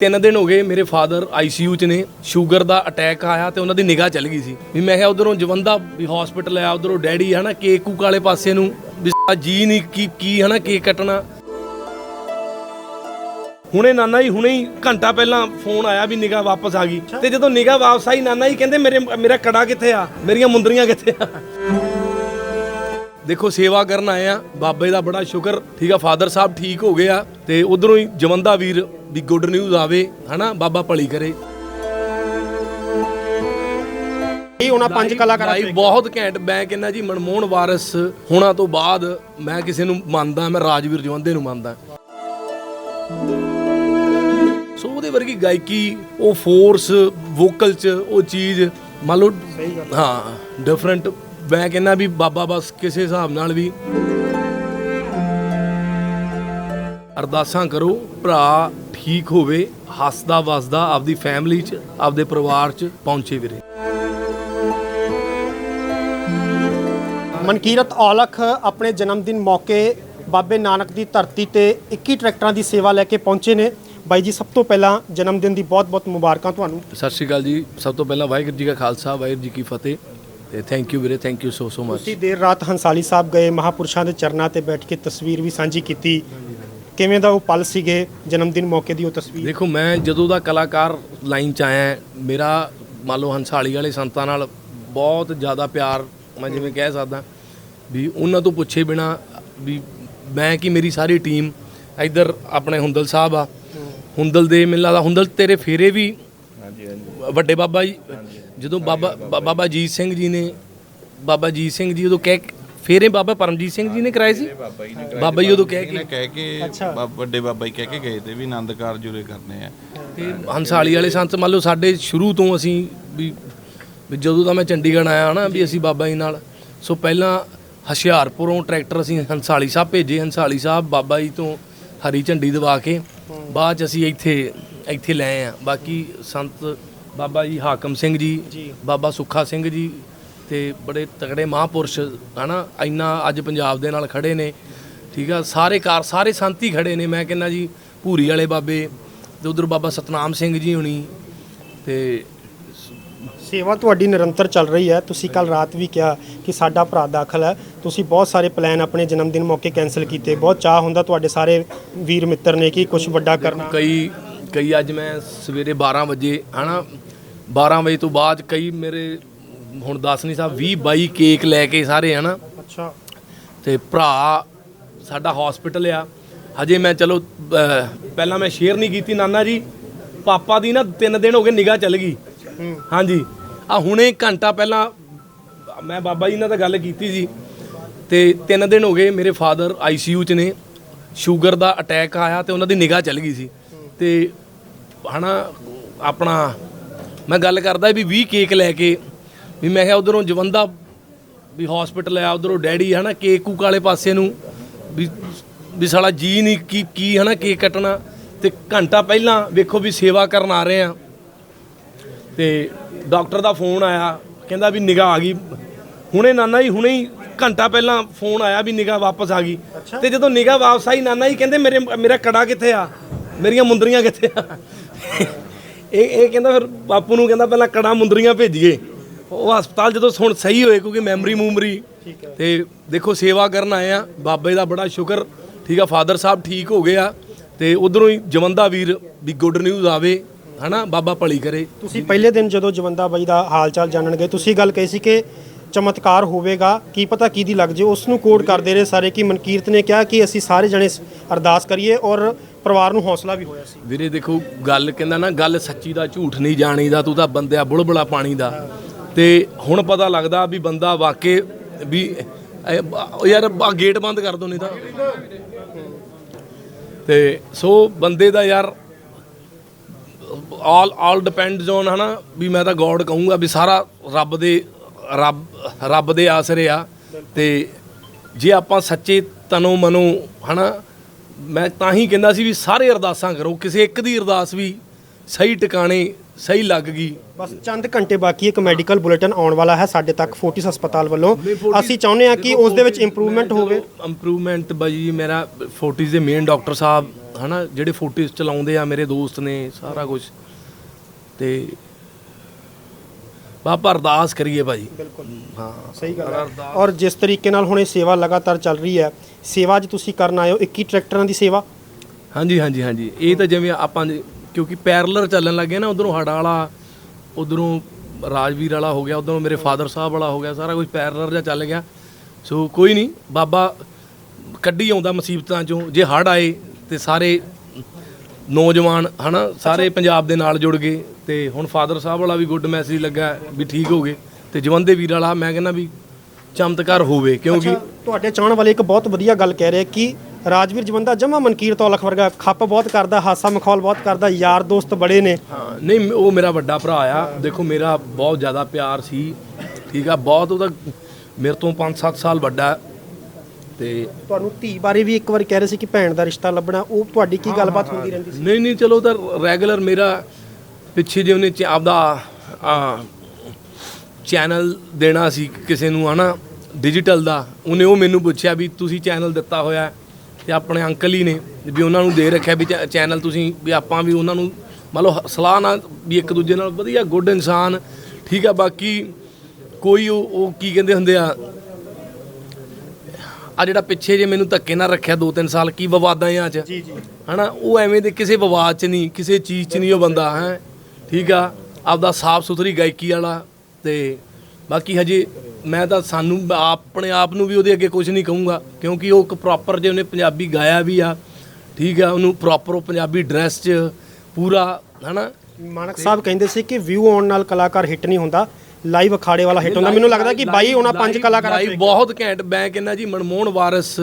ਤਿੰਨ ਦਿਨ ਹੋ ਗਏ ਮੇਰੇ ਫਾਦਰ ਆਈਸੀਯੂ ਚ ਨੇ ਸ਼ੂਗਰ ਦਾ ਅਟੈਕ ਆਇਆ ਤੇ ਉਹਨਾਂ ਦੀ ਨਿਗਾਹ ਚੱਲ ਗਈ ਸੀ। ਵੀ ਮੈਂ ਕਿਹਾ ਉਧਰੋਂ ਜਵੰਦਾ ਵੀ ਹਸਪੀਟਲ ਆ ਉਧਰੋਂ ਡੈਡੀ ਹਨਾ ਕੇਕ ਕੂਕ ਵਾਲੇ ਪਾਸੇ ਨੂੰ ਵੀ ਜੀ ਨਹੀਂ ਕੀ ਕੀ ਹਨਾ ਕੇਕ ਕੱਟਣਾ। ਹੁਣੇ ਨਾਨਾ ਜੀ ਹੁਣੇ ਹੀ ਘੰਟਾ ਪਹਿਲਾਂ ਫੋਨ ਆਇਆ ਵੀ ਨਿਗਾਹ ਵਾਪਸ ਆ ਗਈ। ਤੇ ਜਦੋਂ ਨਿਗਾਹ ਵਾਪਸ ਆਈ ਨਾਨਾ ਜੀ ਕਹਿੰਦੇ ਮੇਰੇ ਮੇਰਾ ਕੜਾ ਕਿੱਥੇ ਆ? ਮੇਰੀਆਂ ਮੁੰਦਰੀਆਂ ਕਿੱਥੇ ਆ? ਦੇਖੋ ਸੇਵਾ ਕਰਨ ਆਏ ਆ ਬਾਬੇ ਦਾ ਬੜਾ ਸ਼ੁਕਰ ਠੀਕ ਆ ਫਾਦਰ ਸਾਹਿਬ ਠੀਕ ਹੋ ਗਏ ਆ ਤੇ ਉਧਰੋਂ ਹੀ ਜਵੰਦਾ ਵੀਰ ਵੀ ਗੁੱਡ ਨਿਊਜ਼ ਆਵੇ ਹਨਾ? ਬਾਬਾ ਭਲੀ ਕਰੇ। ਇਹ ਉਹਨਾਂ ਪੰਜ ਕਲਾਕਾਰਾਂ ਲਾਈਵ ਬਹੁਤ ਘੈਂਟ। ਮੈਂ ਕਹਿੰਦਾ ਜੀ ਮਨਮੋਹਨ ਵਾਰਿਸ ਹੋਣਾ ਤੋਂ ਬਾਅਦ ਮੈਂ ਕਿਸੇ ਨੂੰ ਮੰਨਦਾ ਮੈਂ ਰਾਜਵੀਰ ਜਵੰਦੇ ਨੂੰ ਮੰਨਦਾ। ਸੋ ਉਹਦੇ ਵਰਗੀ ਗਾਇਕੀ ਉਹ ਫੋਰਸ ਵੋਕਲ ਚ ਉਹ ਚੀਜ਼ ਮੰਨ ਲਓ ਹਾਂ ਡਿਫਰੈਂਟ ਮੈਂ ਕਹਿੰਦਾ ਵੀ ਬਾਬਾ ਬਸ ਕਿਸੇ ਹਿਸਾਬ ਨਾਲ ਵੀ ਅਰਦਾਸਾਂ ਕਰੋ ਭਰਾ ਠੀਕ ਹੋਵੇ ਹੱਸਦਾ ਵਸਦਾ ਆਪਦੀ ਫੈਮਿਲੀ ਚ ਆਪਦੇ ਪਰਿਵਾਰ ਚ ਪਹੁੰਚੇ ਵੀਰੇ। ਮਨਕੀਰਤ ਔਲਖ ਆਪਣੇ ਜਨਮ ਦਿਨ ਮੌਕੇ ਬਾਬੇ ਨਾਨਕ ਦੀ ਧਰਤੀ ਤੇ 21 ਟਰੈਕਟਰਾਂ ਦੀ ਸੇਵਾ ਲੈ ਕੇ ਪਹੁੰਚੇ ਨੇ। ਬਾਈ ਜੀ ਸਭ ਤੋਂ ਪਹਿਲਾਂ ਜਨਮ ਦਿਨ ਦੀ ਬਹੁਤ-ਬਹੁਤ ਮੁਬਾਰਕਾਂ ਤੁਹਾਨੂੰ। ਸਤਿ ਸ਼੍ਰੀ ਅਕਾਲ ਜੀ। ਸਭ ਤੋਂ ਪਹਿਲਾਂ ਵਾਹਿਗੁਰੂ ਜੀ ਕਾ ਖਾਲਸਾ ਵਾਹਿਗੁਰੂ ਜੀ ਕੀ ਫਤਿਹ। ਤੇ ਥੈਂਕ ਯੂ ਵੀਰੇ thank you so so much ਤੁਸੀਂ ਦੇਰ ਰਾਤ ਹੰਸਾਲੀ ਸਾਹਿਬ ਗਏ ਮਹਾਪੁਰਸ਼ਾਂ ਦੇ ਚਰਨਾਂ ਤੇ ਬੈਠ ਕੇ ਤਸਵੀਰ ਵੀ ਸਾਂਝੀ ਕੀਤੀ। ਕਿਵੇਂ ਦਾ ਉਹ ਪਲ ਸੀਗੇ ਜਨਮ ਦਿਨ ਮੌਕੇ ਦੀ ਉਹ ਤਸਵੀਰ? ਦੇਖੋ ਮੈਂ ਜਦੋਂ ਦਾ ਕਲਾਕਾਰ ਲਾਈਨ ਚ ਆਇਆ ਮੇਰਾ ਮੰਨ ਲਓ ਹੰਸਾਲੀ ਵਾਲੇ ਸੰਤਾਂ ਨਾਲ ਬਹੁਤ ਜ਼ਿਆਦਾ ਪਿਆਰ ਮੈਂ ਜਿਵੇਂ ਕਹਿ ਸਕਦਾ ਵੀ ਉਹਨਾਂ ਤੋਂ ਪੁੱਛੇ ਬਿਨਾ ਵੀ ਮੈਂ ਕਿ ਮੇਰੀ ਸਾਰੀ ਟੀਮ ਇੱਧਰ ਆਪਣੇ ਹੁੰਦਲ ਸਾਹਿਬ ਆ। ਹੁੰਦਲ ਦੇ ਮੈਨੂੰ ਲੱਗਦਾ ਹੁੰਦਲ ਤੇਰੇ ਫੇਰੇ ਵੀ ਵੱਡੇ ਬਾਬਾ ਜੀ ਜਦੋਂ ਬਾਬਾ ਬਾ- ਬਾਬਾ ਜੀਤ ਸਿੰਘ ਜੀ ਨੇ ਬਾਬਾ ਜੀਤ ਸਿੰਘ ਜੀ ਉਦੋਂ ਕਹਿ ਫੇਰੇ ਬਾਬਾ ਪਰਮਜੀਤ ਸਿੰਘ ਜੀ ਨੇ ਕਰਾਏ ਸੀ? ਬਾਬਾ ਜੀ ਉਦੋਂ ਕਹਿ ਕੇ ਇਹਨੇ ਕਹਿ ਕੇ ਬਾ- ਵੱਡੇ ਬਾਬਾ ਜੀ ਕਹਿ ਕੇ ਗਏ ਤੇ ਵੀ ਆਨੰਦ ਕਾਰਜ ਉਰੇ ਕਰਨੇ ਆ। ਤੇ ਹੰਸਾਲੀ ਵਾਲੇ ਸੰਤ ਮੰਨ ਲਓ ਸਾਡੇ ਸ਼ੁਰੂ ਤੋਂ ਅਸੀਂ ਵੀ ਵੀ ਜਦੋਂ ਦਾ ਮੈਂ ਚੰਡੀਗੜ੍ਹ ਆਇਆ ਨਾ ਵੀ ਅਸੀਂ ਬਾਬਾ ਜੀ ਨਾਲ ਸੋ ਪਹਿਲਾਂ ਹਸ਼ਿਆਰਪੁਰੋਂ ਟਰੈਕਟਰ ਅਸੀਂ ਹੰਸਾਲੀ ਸਾਹਿਬ ਭੇਜੇ। ਹੰਸਾਲੀ ਸਾਹਿਬ ਬਾਬਾ ਜੀ ਤੋਂ ਹਰੀ ਝੰਡੀ ਦਵਾ ਕੇ ਬਾਅਦ ਚ ਅਸੀਂ ਇੱਥੇ ਇੱਥੇ ਲੈ ਆਏ ਆ। ਬਾਕੀ ਸੰਤ ਬਾਬਾ ਜੀ ਹਾਕਮ ਸਿੰਘ ਜੀ। ਬਾਬਾ ਸੁੱਖਾ ਸਿੰਘ ਜੀ ਤੇ ਬੜੇ ਤਗੜੇ ਮਹਾਪੁਰਸ਼ ਹਨਾ ਇੰਨਾ ਅੱਜ ਪੰਜਾਬ ਦੇ ਨਾਲ ਖੜੇ ਨੇ ਠੀਕ ਆ ਸਾਰੇ ਕਾਰ ਸਾਰੇ ਸੰਤ ਖੜੇ ਨੇ ਮੈਂ ਕਹਿੰਦਾ ਜੀ ਭੂਰੀ ਵਾਲੇ ਬਾਬੇ ਤੇ ਉਧਰ ਬਾਬਾ ਸਤਨਾਮ ਸਿੰਘ ਜੀ ਹੁਣੀ ਤੇ ਸੇਵਾ ਤੁਹਾਡੀ ਨਿਰੰਤਰ ਚੱਲ ਰਹੀ ਹੈ ਤੁਸੀਂ ਕੱਲ ਰਾਤ ਵੀ ਕਿਹਾ ਕਿ ਸਾਡਾ ਭਰਾ ਦਾਖਲ ਹੈ ਤੁਸੀਂ ਬਹੁਤ ਸਾਰੇ ਪਲਾਨ ਆਪਣੇ ਜਨਮ ਦਿਨ ਮੌਕੇ ਕੈਨਸਲ ਕੀਤੇ ਬਹੁਤ ਚਾਹ ਹੁੰਦਾ ਤੁਹਾਡੇ ਸਾਰੇ ਵੀਰ ਮਿੱਤਰ ਨੇ ਕਿ ਕੁਝ ਵੱਡਾ ਕਰਨਾ। ਕਈ ਕਈ ਅੱਜ ਮੈਂ ਸਵੇਰੇ 12 ਵਜੇ ਹਨਾ 12 ਵਜੇ ਤੋਂ ਬਾਅਦ ਕਈ ਮੇਰੇ ਹੁਣ ਦੱਸ ਨਹੀਂ ਸਾਹਿਬ 20 22 ਕੇਕ ਲੈ ਕੇ ਸਾਰੇ ਹਨਾ? ਅੱਛਾ। ਤੇ ਭਰਾ ਸਾਡਾ ਹਸਪੀਟਲ ਆ। ਹਜੇ ਮੈਂ ਚਲੋ ਪਹਿਲਾਂ ਮੈਂ ਸ਼ੇਅਰ ਨਹੀਂ ਕੀਤੀ ਨਾਨਾ ਜੀ। ਪਾਪਾ ਦੀ ਨਾ 3 ਦਿਨ ਹੋ ਗਏ ਨਿਗਾਹ ਚੱਲ ਗਈ। ਹਾਂਜੀ। ਆ ਹੁਣੇ ਘੰਟਾ ਪਹਿਲਾਂ ਮੈਂ ਬਾਬਾ ਜੀ ਨਾਲ ਤਾਂ ਗੱਲ ਕੀਤੀ ਸੀ। ਤੇ 3 ਦਿਨ ਹੋ ਗਏ ਮੇਰੇ ਫਾਦਰ ਆਈਸੀਯੂ ਚ ਨੇ। ਸ਼ੂਗਰ ਦਾ ਅਟੈਕ ਆਇਆ ਤੇ ਉਹਨਾਂ ਦੀ ਨਿਗਾਹ ਚੱਲ ਗਈ ਸੀ। ਤੇ ਹਨਾ ਆਪਣਾ ਮੈਂ ਗੱਲ ਕਰਦਾ ਵੀ 20 ਕੇਕ ਲੈ ਕੇ ਵੀ ਮੈਂ ਕਿਹਾ ਉਧਰੋਂ ਜਵੰਦਾ ਵੀ ਹਸਪੀਟਲ ਆ ਉਧਰੋਂ ਡੈਡੀ ਹਨਾ ਕੇਕ ਕੂਕ ਵਾਲੇ ਪਾਸੇ ਨੂੰ ਵੀ ਵੀ ਸਾਲਾ ਜੀ ਨਹੀਂ ਕੀ ਕੀ ਹਨਾ ਕੇਕ ਕੱਟਣਾ। ਤੇ ਘੰਟਾ ਪਹਿਲਾਂ ਵੇਖੋ ਵੀ ਸੇਵਾ ਕਰਨ ਆ ਰਹੇ ਆ। ਤੇ ਡਾਕਟਰ ਦਾ ਫੋਨ ਆਇਆ ਕਹਿੰਦਾ ਵੀ ਨਿਗਾਹ ਆ ਗਈ। ਹੁਣੇ ਨਾਨਾ ਜੀ ਹੁਣੇ ਹੀ ਘੰਟਾ ਪਹਿਲਾਂ ਫੋਨ ਆਇਆ ਵੀ ਨਿਗਾਹ ਵਾਪਸ ਆ ਗਈ। ਤੇ ਜਦੋਂ ਨਿਗਾਹ ਵਾਪਸ ਆਈ ਨਾਨਾ ਜੀ ਕਹਿੰਦੇ ਮੇਰੇ ਮੇਰਾ ਕੜਾ ਕਿੱਥੇ ਆ? ਮੇਰੀਆਂ ਮੁੰਦਰੀਆਂ ਕਿੱਥੇ ਆ? ਇਹ ਇਹ ਕਹਿੰਦਾ ਫਿਰ ਬਾਪੂ ਨੂੰ ਕਹਿੰਦਾ ਪਹਿਲਾਂ ਕੜਾ ਮੁੰਦਰੀਆਂ ਭੇਜੀਏ। ਉਹ ਹਸਪਤਾਲ ਜਦੋਂ ਹੁਣ ਸਹੀ ਹੋਏ ਕਿਉਂਕਿ ਮੈਮਰੀ ਮੂਮਰੀ ਤੇ ਦੇਖੋ ਸੇਵਾ ਕਰਨ ਆਏ ਆ ਬਾਬੇ ਦਾ ਬੜਾ ਸ਼ੁਕਰ ਠੀਕ ਆ ਫਾਦਰ ਸਾਹਿਬ ਠੀਕ ਹੋ ਗਏ ਆ ਤੇ ਉਧਰੋਂ ਹੀ ਜਵੰਦਾ ਵੀਰ ਵੀ ਗੁੱਡ ਨਿਊਜ਼ ਆਵੇ ਹਨਾ ਬਾਬਾ ਭਲੀ ਕਰੇ। ਤੁਸੀਂ ਪਹਿਲੇ ਦਿਨ ਜਦੋਂ ਜਵੰਦਾ ਬਾਈ ਦਾ ਹਾਲ ਚਾਲ ਜਾਣਨ ਗਏ ਤੁਸੀਂ ਗੱਲ ਕਹੀ ਸੀ ਕਿ ਚਮਤਕਾਰ ਹੋਵੇਗਾ ਕੀ ਪਤਾ ਕਿਹਦੀ ਲੱਗ ਜੇ ਉਸ ਨੂੰ ਕੋਡ ਕਰਦੇ ਰਹੇ ਸਾਰੇ ਕਿ ਮਨਕੀਰਤ ਨੇ ਕਿਹਾ ਕਿ ਅਸੀਂ ਸਾਰੇ ਜਣੇ ਅਰਦਾਸ ਕਰੀਏ ਔਰ ਪਰਿਵਾਰ ਨੂੰ ਹੌਸਲਾ ਵੀ ਹੋਇਆ ਸੀ। ਵੀਰੇ ਦੇਖੋ ਗੱਲ ਕਹਿੰਦਾ ਨਾ ਗੱਲ ਸੱਚੀ ਦਾ ਝੂਠ ਨਹੀਂ ਜਾਣੀਦਾ ਤੂੰ ਤਾਂ ਬੰਦਿਆ ਬੁਲਬੁਲਾ ਪਾਣੀ ਦਾ। ਤੇ ਹੁਣ ਪਤਾ ਲੱਗਦਾ ਵੀ ਬੰਦਾ ਵਾਕੇ ਵੀ ਯਾਰ, ਆ ਗੇਟ ਬੰਦ ਕਰ ਦੋ ਨਹੀਂ ਤਾਂ। ਤੇ ਸੋ ਬੰਦੇ ਦਾ ਯਾਰ ਆਲ ਆਲ ਡਿਪੈਂਡਸ ਔਨ ਹਨਾ, ਵੀ ਮੈਂ ਤਾਂ ਗੋਡ ਕਹੂੰਗਾ ਵੀ ਸਾਰਾ ਰੱਬ ਦੇ, ਰੱਬ ਰੱਬ ਦੇ ਆਸਰੇ ਆ। ਤੇ ਜੇ ਆਪਾਂ ਸੱਚੇ ਤਨੋਂ ਮਨੋਂ ਹਨਾ, ਮੈਂ ਤਾਂ ਹੀ ਕਹਿੰਦਾ ਸੀ ਵੀ ਸਾਰੇ ਅਰਦਾਸਾਂ ਕਰੋ, ਕਿਸੇ ਇੱਕ ਦੀ ਅਰਦਾਸ ਵੀ ਸਹੀ ਟਿਕਾਣੇ ਸਹੀ ਲੱਗ ਗਈ। ਬਸ ਚੰਦ ਘੰਟੇ ਬਾਕੀ ਇੱਕ ਮੈਡੀਕਲ ਬੁਲੇਟਿਨ ਆਉਣ ਵਾਲਾ ਹੈ ਸਾਡੇ ਤੱਕ ਫੋਰਟਿਸ ਹਸਪਤਾਲ ਵੱਲੋਂ। ਅਸੀਂ ਚਾਹੁੰਦੇ ਹਾਂ ਕਿ ਉਸ ਦੇ ਵਿੱਚ ਇੰਪਰੂਵਮੈਂਟ ਹੋਵੇ। ਇੰਪਰੂਵਮੈਂਟ ਬਾਈ ਜੀ ਮੇਰਾ 40s ਦੇ ਮੇਨ ਡਾਕਟਰ ਸਾਹਿਬ ਹਨਾ ਜਿਹੜੇ ਫੋਟੋਸ ਚਲਾਉਂਦੇ ਆ ਮੇਰੇ ਦੋਸਤ ਨੇ ਸਾਰਾ ਕੁਝ ਤੇ ਬਾਬਾ ਅਰਦਾਸ ਕਰੀਏ ਭਾਜੀ ਬਿਲਕੁਲ। ਹਾਂ। ਸਹੀ ਗੱਲ ਹੈ। ਔਰ ਜਿਸ ਤਰੀਕੇ ਨਾਲ ਹੁਣ ਇਹ ਸੇਵਾ ਲਗਾਤਾਰ ਚੱਲ ਰਹੀ ਹੈ ਸੇਵਾ 'ਚ ਤੁਸੀਂ ਕਰਨ ਆਏ ਹੋ 21 ਟਰੈਕਟਰਾਂ ਦੀ ਸੇਵਾ? ਹਾਂਜੀ ਹਾਂਜੀ ਹਾਂਜੀ। ਇਹ ਤਾਂ ਜਿਵੇਂ ਆਪਾਂ ਕਿਉਂਕਿ ਪੈਰਲਰ ਚੱਲਣ ਲੱਗੇ ਨਾ ਉਧਰੋਂ ਹੜਾ ਵਾਲਾ ਉਧਰੋਂ ਰਾਜਵੀਰ ਵਾਲਾ ਹੋ ਗਿਆ ਉਧਰੋਂ ਮੇਰੇ ਫਾਦਰ ਸਾਹਿਬ ਵਾਲਾ ਹੋ ਗਿਆ ਸਾਰਾ ਕੁਝ ਪੈਰਲਰ ਜਿਹਾ ਚੱਲ ਗਿਆ। ਸੋ ਕੋਈ ਨਹੀਂ ਬਾਬਾ ਕੱਢੀ ਆਉਂਦਾ ਮੁਸੀਬਤਾਂ ਚੋਂ ਜੇ ਹੜ ਆਏ ਤੇ ਸਾਰੇ ਨੌਜਵਾਨ ਹਨਾ ਸਾਰੇ ਪੰਜਾਬ ਦੇ ਨਾਲ ਜੁੜ ਗਏ ਤੇ ਹੁਣ ਫਾਦਰ ਸਾਹਿਬ ਵਾਲਾ ਵੀ ਗੁੱਡ ਮੈਸੇਜ ਲੱਗਾ ਵੀ ਠੀਕ ਹੋ ਗਏ। ਤੇ ਜਵੰਦੇ ਵੀਰ ਵਾਲਾ ਮੈਂ ਕਹਿੰਦਾ ਵੀ ਚਮਤਕਾਰ ਹੋਵੇ ਕਿਉਂਕਿ ਤੁਹਾਡੇ ਚਾਹਣ ਵਾਲੇ ਇੱਕ ਬਹੁਤ ਵਧੀਆ ਗੱਲ ਕਹਿ ਰਹੇ ਕਿ ਰਾਜਵੀਰ ਜਵੰਦਾ ਜਮਾ ਮਨਕੀਰ ਤੌਲਖ ਵਰਗਾ ਖੱਪ ਬਹੁਤ ਕਰਦਾ ਹਾਸਾ ਮਖੌਲ ਬਹੁਤ ਕਰਦਾ ਯਾਰ ਦੋਸਤ ਬੜੇ ਨੇ। ਹਾਂ ਨਹੀਂ ਉਹ ਮੇਰਾ ਵੱਡਾ ਭਰਾ ਆ। ਦੇਖੋ ਮੇਰਾ ਬਹੁਤ ਜ਼ਿਆਦਾ ਪਿਆਰ ਸੀ। ਠੀਕ ਆ ਬਹੁਤ ਉਹਦਾ ਮੇਰੇ ਤੋਂ 5-7 ਸਾਲ ਵੱਡਾ। ਤੇ ਤੁਹਾਨੂੰ ਧੀ ਬਾਰੇ ਵੀ ਇੱਕ ਵਾਰ ਕਹਿ ਰਹੇ ਸੀ ਕਿ ਭੈਣ ਦਾ ਰਿਸ਼ਤਾ ਲੱਭਣਾ ਉਹ ਤੁਹਾਡੀ ਕੀ ਗੱਲਬਾਤ ਹੁੰਦੀ ਰਹਿੰਦੀ ਸੀ? ਨਹੀਂ ਨਹੀਂ ਚਲੋ ਤਾਂ ਰੈਗੂਲਰ ਮੇਰਾ ਪਿੱਛੇ ਜੇ ਉਹਨੇ ਆਪਦਾ ਚੈਨਲ ਦੇਣਾ ਸੀ ਕਿਸੇ ਨੂੰ ਹਨਾ? ਡਿਜੀਟਲ ਦਾ। ਉਹਨੇ ਉਹ ਮੈਨੂੰ ਪੁੱਛਿਆ ਵੀ ਤੁਸੀਂ ਚੈਨਲ ਦਿੱਤਾ ਹੋਇਆ ਤੇ ਆਪਣੇ ਅੰਕਲ ਹੀ ਨੇ ਵੀ ਉਹਨਾਂ ਨੂੰ ਦੇ ਰੱਖਿਆ ਵੀ ਚੈਨਲ ਤੁਸੀਂ ਵੀ ਆਪਾਂ ਵੀ ਉਹਨਾਂ ਨੂੰ ਮੰਨ ਲਓ ਸਲਾਹ ਨਾਲ ਵੀ ਇੱਕ ਦੂਜੇ ਨਾਲ ਵਧੀਆ ਗੁੱਡ ਇਨਸਾਨ ਠੀਕ ਆ ਬਾਕੀ ਕੋਈ ਉਹ ਉਹ ਕੀ ਕਹਿੰਦੇ ਹੁੰਦੇ ਆ ਆ ਜਿਹੜਾ ਪਿੱਛੇ ਜੇ ਮੈਨੂੰ ਧੱਕੇ ਨਾਲ ਰੱਖਿਆ 2-3 ਸਾਲ ਕੀ ਵਿਵਾਦਾਂ ਆ ਚ? ਜੀ ਜੀ। ਹਨਾ ਉਹ ਐਵੇਂ ਦੇ ਕਿਸੇ ਵਿਵਾਦ 'ਚ ਨਹੀਂ ਕਿਸੇ ਚੀਜ਼ 'ਚ ਨਹੀਂ ਉਹ ਬੰਦਾ ਹੈ ਠੀਕ ਆ ਆਪਦਾ ਸਾਫ਼ ਸੁਥਰੀ ਗਾਇਕੀ ਵਾਲਾ ਤੇ ਬਾਕੀ ਹਜੇ ਮੈਂ ਤਾਂ ਸਾਨੂੰ ਆਪਣੇ ਆਪ ਨੂੰ ਵੀ ਉਹਦੇ ਅੱਗੇ ਕੁਝ ਨਹੀਂ ਕਹੂੰਗਾ ਕਿਉਂਕਿ ਉਹ ਇੱਕ ਪ੍ਰੋਪਰ ਜੇ ਉਹਨੇ ਪੰਜਾਬੀ ਗਾਇਆ ਵੀ ਆ ਠੀਕ ਆ ਉਹਨੂੰ ਪ੍ਰੋਪਰ ਉਹ ਪੰਜਾਬੀ ਡਰੈਸ 'ਚ ਪੂਰਾ ਹਨਾ ਮਾਨਕ ਸਾਹਿਬ ਕਹਿੰਦੇ ਸੀ ਕਿ ਵਿਊ ਆਉਣ ਨਾਲ ਕਲਾਕਾਰ ਹਿੱਟ ਨਹੀਂ ਹੁੰਦਾ ਲਾਈਵ ਅਖਾੜੇ ਵਾਲਾ ਹਿੱਟ ਹੁੰਦਾ ਮੈਨੂੰ ਲੱਗਦਾ ਕਿ ਬਾਈ ਉਹਨਾਂ ਪੰਜ ਕਲਾਕਾਰਾਂ ਚੋਂ। ਬਹੁਤ ਘੈਂਟ ਮੈਂ ਕਹਿੰਦਾ ਜੀ ਮਨਮੋਹਨ ਵਾਰਿਸ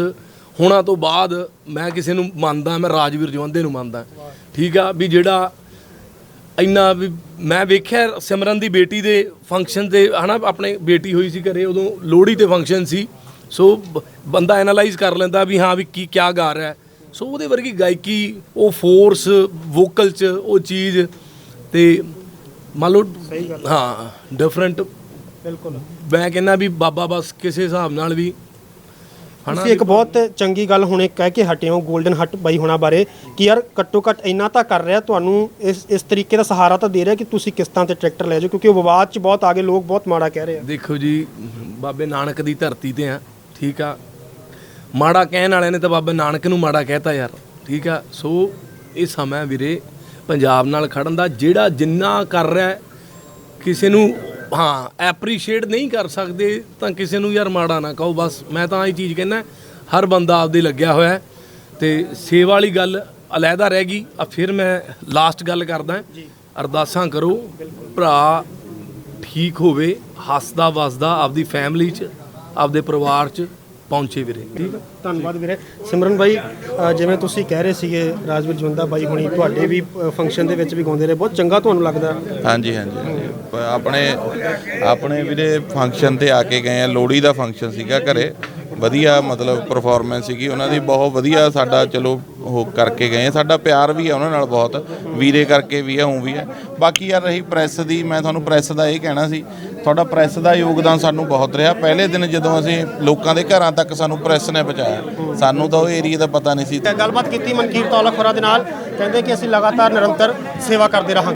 ਹੋਣਾ ਤੋਂ ਬਾਅਦ ਮੈਂ ਕਿਸੇ ਨੂੰ ਮੰਨਦਾ ਮੈਂ ਰਾਜਵੀਰ ਜਵੰਦੇ ਨੂੰ ਮੰਨਦਾ ਠੀਕ ਆ ਵੀ ਜਿਹੜਾ ਇੰਨਾ ਵੀ ਮੈਂ ਵੇਖਿਆ ਸਿਮਰਨ ਦੀ ਬੇਟੀ ਦੇ ਫੰਕਸ਼ਨ ਤੇ ਹਨਾ ਆਪਣੇ ਬੇਟੀ ਹੋਈ ਸੀ ਘਰੇ ਉਦੋਂ ਲੋਹੜੀ ਤੇ ਫੰਕਸ਼ਨ ਸੀ। ਸੋ ਬੰਦਾ ਐਨਾਲਾਈਜ਼ ਕਰ ਲੈਂਦਾ ਵੀ ਹਾਂ ਵੀ ਕੀ ਕਿਆ ਗਾ ਰਿਹਾ। ਸੋ ਉਹਦੇ ਵਰਗੀ ਗਾਇਕੀ ਉਹ ਫੋਰਸ ਵੋਕਲ ਚ ਉਹ ਚੀਜ਼ ਤੇ ਮੰਨ ਲਓ ਹਾਂ। ਡਿਫਰੈਂਟ ਬਿਲਕੁਲ। ਮੈਂ ਕਹਿੰਦਾ ਵੀ ਬਾਬਾ ਬਸ ਕਿਸੇ ਹਿਸਾਬ ਨਾਲ ਵੀ ਤੁਸੀਂ ਇੱਕ ਬਹੁਤ ਚੰਗੀ ਗੱਲ ਹੁਣੇ ਕਹਿ ਕੇ ਹਟੇ ਹੋ 골ਡਨ ਹਟ ਬਾਈ ਹੋਣਾ ਬਾਰੇ ਕਿ ਯਾਰ ਘੱਟੋ ਘੱਟ ਇੰਨਾ ਤਾਂ ਕਰ ਰਿਹਾ ਤੁਹਾਨੂੰ ਇਸ ਇਸ ਤਰੀਕੇ ਦਾ ਸਹਾਰਾ ਤਾਂ ਦੇ ਰਿਹਾ ਕਿ ਤੁਸੀਂ ਕਿਸ਼ਤਾਂ ਤੇ ਟਰੈਕਟਰ ਲੈ ਜਾਓ ਕਿਉਂਕਿ ਉਹ ਵਿਵਾਦ 'ਚ ਬਹੁਤ ਆ ਗਏ ਲੋਕ ਬਹੁਤ ਮਾੜਾ ਕਹਿ ਰਹੇ ਆ। ਦੇਖੋ ਜੀ ਬਾਬੇ ਨਾਨਕ ਦੀ ਧਰਤੀ ਤੇ ਆ ਠੀਕ ਆ? ਮਾੜਾ ਕਹਿਣ ਵਾਲਿਆਂ ਨੇ ਤਾਂ ਬਾਬੇ ਨਾਨਕ ਨੂੰ ਮਾੜਾ ਕਹਿਤਾ ਯਾਰ ਠੀਕ ਆ? ਸੋ ਇਹ ਸਮਾਂ ਵੀਰੇ ਪੰਜਾਬ ਨਾਲ ਖੜਨ ਦਾ ਜਿਹੜਾ ਜਿੰਨਾ ਕਰ ਰਿਹਾ ਕਿਸੇ ਨੂੰ ਹਾਂ ਐਪਰੀਸ਼ੀਏਟ ਨਹੀਂ ਕਰ ਸਕਦੇ ਤਾਂ ਕਿਸੇ ਨੂੰ ਯਾਰ ਮਾੜਾ ਨਾ ਕਹੋ ਬਸ ਮੈਂ ਤਾਂ ਇਹ ਚੀਜ਼ ਕਹਿੰਦਾ ਹਰ ਬੰਦਾ ਆਪਦੇ ਲੱਗਿਆ ਹੋਇਆ ਤੇ ਸੇਵਾ ਵਾਲੀ ਗੱਲ ਅਲੱਗਾ ਰਹਿ ਗਈ ਆ ਫਿਰ ਮੈਂ ਲਾਸਟ ਗੱਲ ਕਰਦਾ ਅਰਦਾਸਾਂ ਕਰੋ ਭਰਾ ਠੀਕ ਹੋਵੇ ਹੱਸਦਾ ਵਸਦਾ ਆਪਦੀ ਫੈਮਿਲੀ 'ਚ ਆਪਦੇ ਪਰਿਵਾਰ 'ਚ ਪਹੁੰਚੇ ਵੀਰੇ। ਠੀਕ ਹੈ ਧੰਨਵਾਦ ਵੀਰੇ। ਸਿਮਰਨ ਬਾਈ ਅ, ਜਿਵੇਂ ਤੁਸੀਂ ਕਹਿ ਰਹੇ ਸੀਗੇ ਰਾਜਵੀਰ ਜਵੰਦਾ ਬਾਈ ਹੁਣੀ ਤੁਹਾਡੇ ਵੀ ਫੰਕਸ਼ਨ ਦੇ ਵਿੱਚ ਵੀ ਗਾਉਂਦੇ ਰਹੇ। ਬਹੁਤ ਚੰਗਾ ਤੁਹਾਨੂੰ ਲੱਗਦਾ। ਹਾਂਜੀ ਹਾਂਜੀ ਹਾਂਜੀ। ਪ- ਆਪਣੇ ਆਪਣੇ ਵੀਰੇ ਫੰਕਸ਼ਨ ਤੇ ਆ ਕੇ ਗਏ ਆ। ਲੋਹੜੀ ਦਾ ਫੰਕਸ਼ਨ ਸੀਗਾ ਘਰੇ। ਵਧੀਆ ਮਤਲਬ ਪਰਫਾਰਮੈਂਸ ਸੀਗੀ। ਉਹਨਾਂ ਦੀ ਬਹੁਤ ਵਧੀਆ ਸਾਡਾ ਚਲੋ ਉਹ ਕਰਕੇ ਗਏ ਆ। ਸਾਡਾ ਪਿਆਰ ਵੀ ਆ ਉਹਨਾਂ ਨਾਲ ਬਹੁਤ। ਵੀਰੇ ਕਰਕੇ ਵੀ ਆ ਉਂ ਵੀ ਆ। ਬਾਕੀ ਯਾਰ ਰਹੀ ਪ੍ਰੈਸ ਦੀ ਮੈਂ ਤੁਹਾਨੂੰ ਪ੍ਰੈਸ ਦਾ ਇਹ ਕਹਿਣਾ ਸੀ ਤੁਹਾਡਾ ਪ੍ਰੈਸ ਦਾ ਯੋਗਦਾਨ ਸਾਨੂੰ ਬਹੁਤ ਰਿਹਾ। ਪਹਿਲੇ ਦਿਨ ਜਦੋਂ ਅਸੀਂ ਲੋਕਾਂ ਦੇ ਘਰਾਂ ਤੱਕ ਸਾਨੂੰ ਪ੍ਰੈਸ ਨੇ ਪਹੁੰਚਾਇਆ, ਸਾਨੂੰ ਤਾਂ ਉਹ ਏਰੀਆ ਦਾ ਪਤਾ ਨਹੀਂ ਸੀ। ਗੱਲਬਾਤ ਕੀਤੀ ਮਨਕੀਰ ਤੌਲਖ ਹੋਰਾਂ ਦੇ ਨਾਲ, ਕਹਿੰਦੇ ਕਿ ਅਸੀਂ ਲਗਾਤਾਰ ਨਿਰੰਤਰ ਸੇਵਾ ਕਰਦੇ ਰਹਾਂਗੇ।